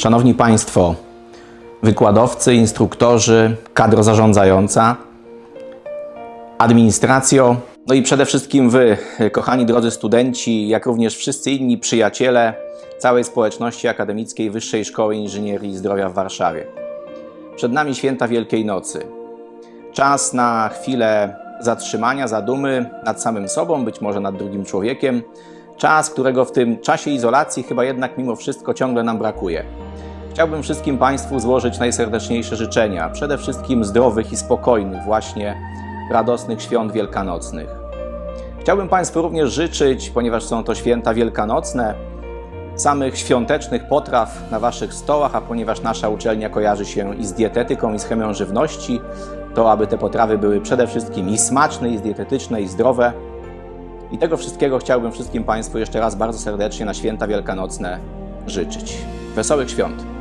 Szanowni Państwo, wykładowcy, instruktorzy, kadro zarządzająca, administracjo, no i przede wszystkim Wy, kochani drodzy studenci, jak również wszyscy inni przyjaciele całej społeczności akademickiej Wyższej Szkoły Inżynierii i Zdrowia w Warszawie. Przed nami święta Wielkiej Nocy. Czas na chwilę zatrzymania, zadumy nad samym sobą, być może nad drugim człowiekiem. Czas, którego w tym czasie izolacji chyba jednak mimo wszystko ciągle nam brakuje. Chciałbym wszystkim Państwu złożyć najserdeczniejsze życzenia, przede wszystkim zdrowych i spokojnych, właśnie radosnych świąt wielkanocnych. Chciałbym Państwu również życzyć, ponieważ są to święta wielkanocne, samych świątecznych potraw na Waszych stołach, a ponieważ nasza uczelnia kojarzy się i z dietetyką, i z chemią żywności, to aby te potrawy były przede wszystkim i smaczne, i dietetyczne, i zdrowe. I tego wszystkiego chciałbym wszystkim Państwu jeszcze raz bardzo serdecznie na święta wielkanocne życzyć. Wesołych świąt!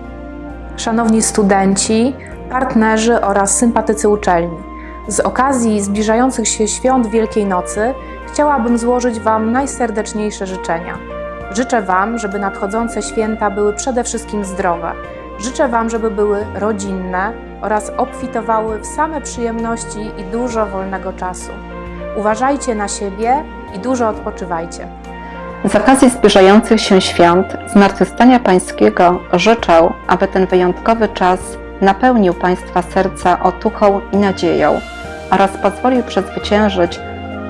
Szanowni studenci, partnerzy oraz sympatycy uczelni, z okazji zbliżających się świąt Wielkiej Nocy chciałabym złożyć Wam najserdeczniejsze życzenia. Życzę Wam, żeby nadchodzące święta były przede wszystkim zdrowe. Życzę Wam, żeby były rodzinne oraz obfitowały w same przyjemności i dużo wolnego czasu. Uważajcie na siebie i dużo odpoczywajcie. Z okazji zbliżających się świąt Zmartwychwstania Pańskiego życzę, aby ten wyjątkowy czas napełnił Państwa serca otuchą i nadzieją oraz pozwolił przezwyciężyć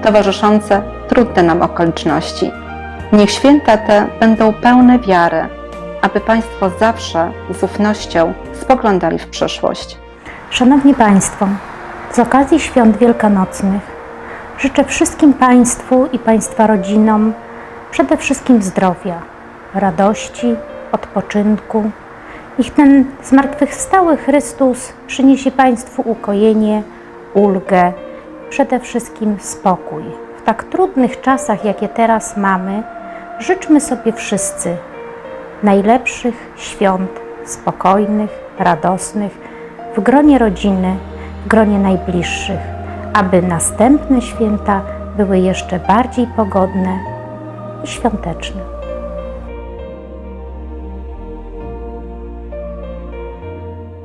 towarzyszące trudne nam okoliczności. Niech święta te będą pełne wiary, aby Państwo zawsze z ufnością spoglądali w przyszłość. Szanowni Państwo, z okazji świąt wielkanocnych życzę wszystkim Państwu i Państwa rodzinom przede wszystkim zdrowia, radości, odpoczynku. Niech ten zmartwychwstały Chrystus przyniesie Państwu ukojenie, ulgę, przede wszystkim spokój. W tak trudnych czasach, jakie teraz mamy, życzmy sobie wszyscy najlepszych świąt, spokojnych, radosnych, w gronie rodziny, w gronie najbliższych, aby następne święta były jeszcze bardziej pogodne i świąteczne.